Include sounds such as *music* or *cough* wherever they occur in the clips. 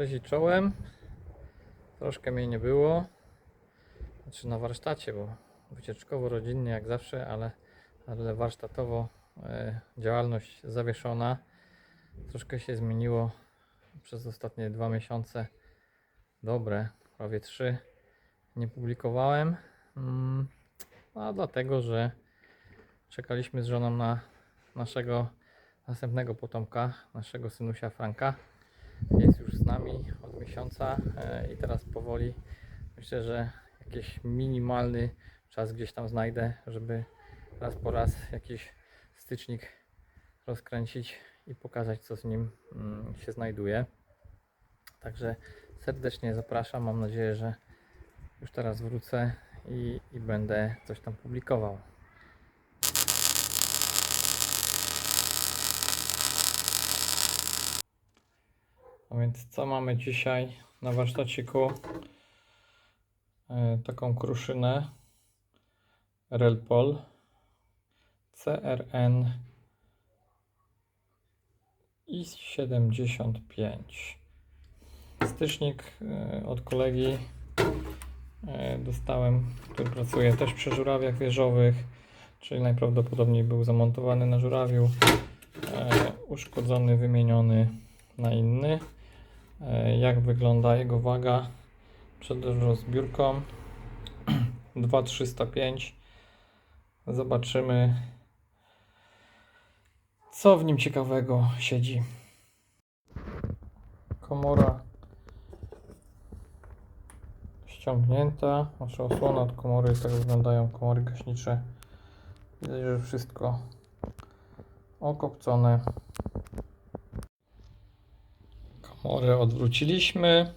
Cześć czołem. Troszkę mnie nie było. Znaczy na warsztacie, bo wycieczkowo rodzinnie jak zawsze, ale, ale warsztatowo e, działalność zawieszona. Troszkę się zmieniło przez ostatnie dwa miesiące. Dobre, prawie trzy. Nie publikowałem. Mm, a dlatego, że czekaliśmy z żoną na naszego następnego potomka, naszego synusia Franka jest już nami od miesiąca e, i teraz powoli myślę, że jakiś minimalny czas gdzieś tam znajdę, żeby raz po raz jakiś stycznik rozkręcić i pokazać co z nim mm, się znajduje. Także serdecznie zapraszam. Mam nadzieję, że już teraz wrócę i, i będę coś tam publikował. A więc co mamy dzisiaj na warsztaciku? E, taką kruszynę. Relpol. CRN i75 stycznik e, od kolegi e, dostałem, który pracuje też przy żurawiach wieżowych czyli najprawdopodobniej był zamontowany na żurawiu uszkodzony, wymieniony na inny jak wygląda jego waga? Przed rozbiórką. *clears throat* 2305 zobaczymy co w nim ciekawego siedzi. Komora ściągnięta. Znaczy osłona od komory tak wyglądają komory gaśnicze. Widać, że wszystko okopcone Komorę odwróciliśmy.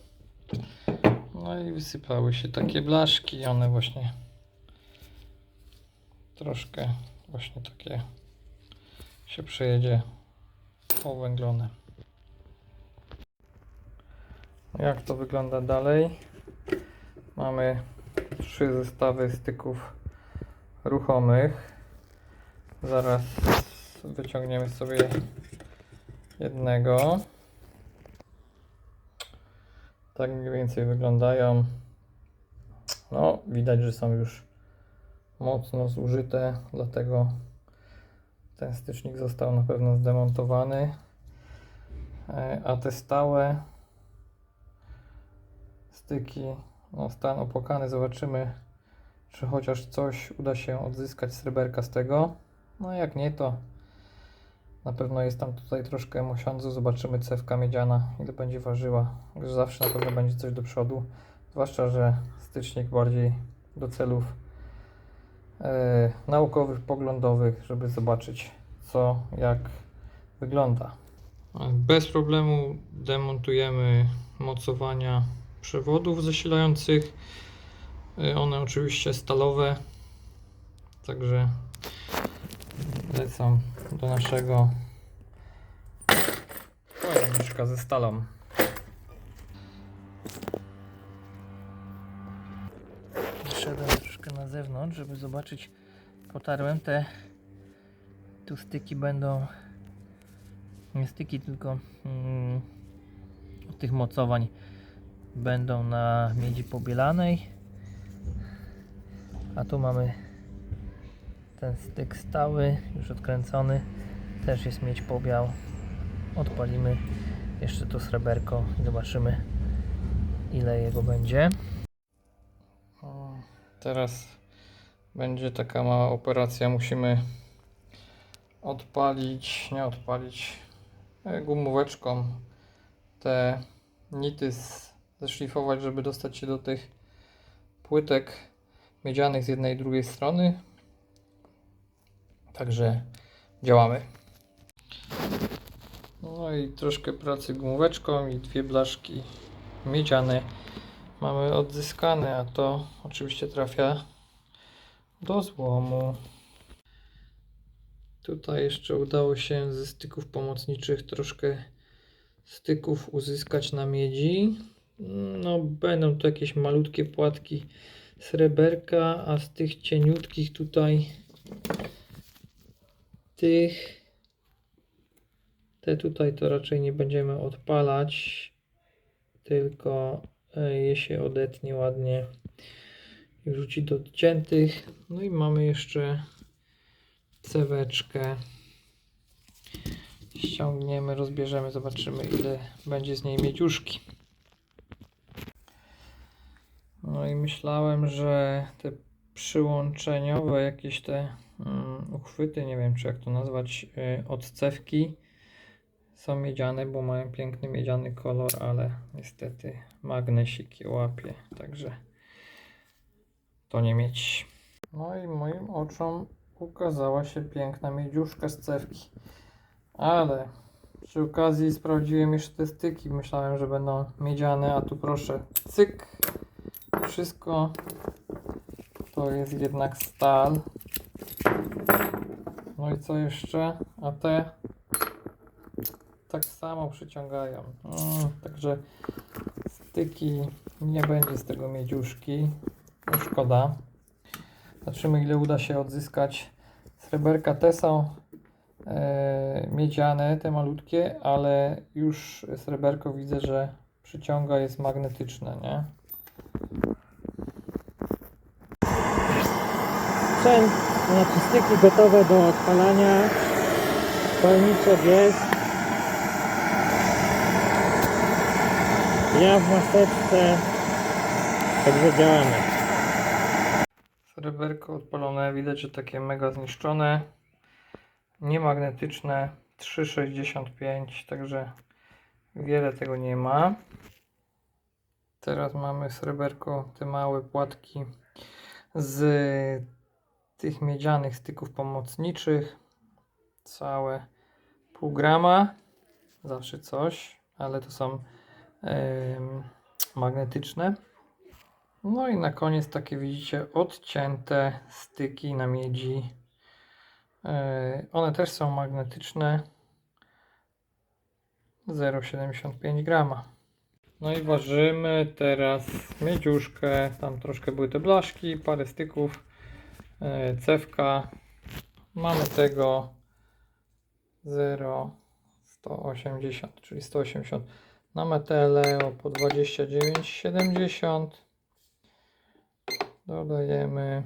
No i wysypały się takie blaszki. One właśnie troszkę właśnie takie się przejedzie powęglone. Jak to wygląda dalej? Mamy trzy zestawy styków ruchomych. Zaraz wyciągniemy sobie jednego. Tak mniej więcej wyglądają. No, widać, że są już mocno zużyte, dlatego ten stycznik został na pewno zdemontowany. E, A te stałe styki, no stan opłakany, zobaczymy, czy chociaż coś uda się odzyskać sreberka z tego. No jak nie, to na pewno jest tam tutaj troszkę mosiądzu. Zobaczymy cewka miedziana, ile będzie ważyła. Zawsze na pewno będzie coś do przodu. Zwłaszcza, że stycznik bardziej do celów e, naukowych, poglądowych, żeby zobaczyć co, jak wygląda. Bez problemu demontujemy mocowania przewodów zasilających. E, One oczywiście stalowe, także lecą do naszego pojemniczka ze stalą. Wyszedłem troszkę na zewnątrz, żeby zobaczyć. Potarłem te. Tu styki będą. Nie styki, tylko mm, od tych mocowań będą na miedzi pobielanej. A tu mamy ten styk stały, już odkręcony, też jest miedź pobiał. Odpalimy jeszcze to sreberko i zobaczymy ile jego będzie. Teraz będzie taka mała operacja. Musimy odpalić, nie odpalić e, gumóweczką te nity zeszlifować, żeby dostać się do tych płytek miedzianych z jednej i drugiej strony. Także działamy. No i troszkę pracy gumóweczką i dwie blaszki miedziane mamy odzyskane, a to oczywiście trafia do złomu. Tutaj jeszcze udało się ze styków pomocniczych troszkę styków uzyskać na miedzi. No, będą to jakieś malutkie płatki sreberka, a z tych cieniutkich tutaj tych te tutaj to raczej nie będziemy odpalać tylko e, je się odetnie ładnie i wrzuci do odciętych. No i mamy jeszcze ceweczkę. Ściągniemy, rozbierzemy, zobaczymy ile będzie z niej miedziuszki. No i myślałem, że te przyłączeniowe jakieś te mm, uchwyty, nie wiem czy jak to nazwać, yy, od cewki są miedziane, bo mają piękny miedziany kolor, ale niestety magnesik łapie, także to nie mieć. No i moim oczom ukazała się piękna miedziuszka z cewki, ale przy okazji sprawdziłem jeszcze te styki, myślałem, że będą miedziane, a tu proszę, cyk, wszystko to jest jednak stal. No i co jeszcze? A te tak samo przyciągają. Mm, także styki nie będzie z tego miedziuszki. No szkoda. Zobaczymy ile uda się odzyskać. Sreberka te są e, miedziane, te malutkie, ale już sreberko widzę, że przyciąga, jest magnetyczne, nie? Sprzęt, styki gotowe do odpalania. Palniczek jest. Ja w maseczce. Także działamy. Sreberko odpalone, widać, że takie mega zniszczone. Niemagnetyczne 3,65, także wiele tego nie ma. Teraz mamy sreberko, te małe płatki z tych miedzianych styków pomocniczych. Całe pół grama. Zawsze coś, ale to są em, magnetyczne. No i na koniec takie widzicie odcięte styki na miedzi. Yy, One też są magnetyczne. 0,75 grama. No i ważymy teraz miedziuszkę. Tam troszkę były te blaszki, parę styków, yy, cewka. Mamy tego 0,180, czyli 180 na meteleo po 29,70 dodajemy.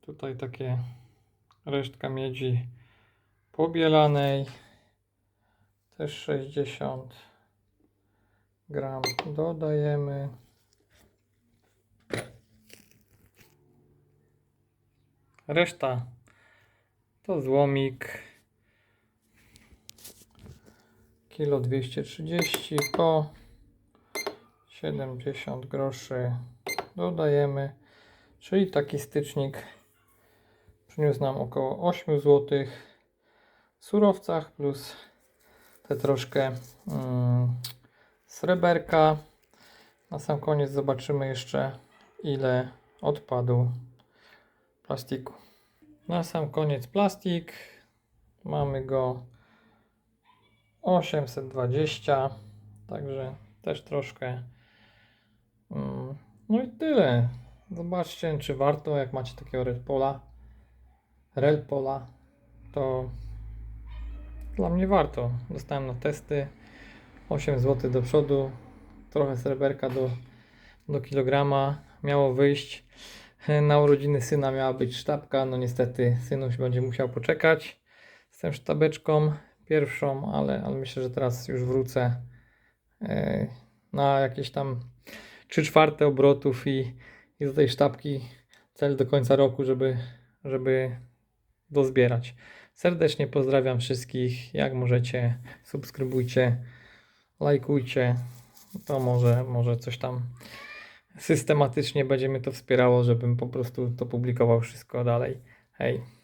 Tutaj takie resztka miedzi pobielanej też 60 gram dodajemy. Reszta to złomik. Kilo 230 po 70 groszy dodajemy. Czyli taki stycznik przyniósł nam około 8 zł w surowcach plus te troszkę mm, sreberka. Na sam koniec zobaczymy jeszcze ile odpadł plastiku. Na sam koniec plastik. Mamy go 820 także też troszkę mm, no i tyle. Zobaczcie czy warto jak macie takiego Redpola Relpola to dla mnie warto. Dostałem na testy. 8 zł do przodu. Trochę sreberka do, do kilograma miało wyjść. Na urodziny syna miała być sztabka. No niestety synuś będzie musiał poczekać z tą sztabeczką pierwszą, ale, ale myślę, że teraz już wrócę e, na jakieś tam 3 czwarte obrotów i, i do tej sztabki cel do końca roku, żeby, żeby dozbierać. Serdecznie pozdrawiam wszystkich. Jak możecie, subskrybujcie, lajkujcie. To może, może coś tam systematycznie będzie mnie to wspierało, żebym po prostu to publikował wszystko dalej. Hej.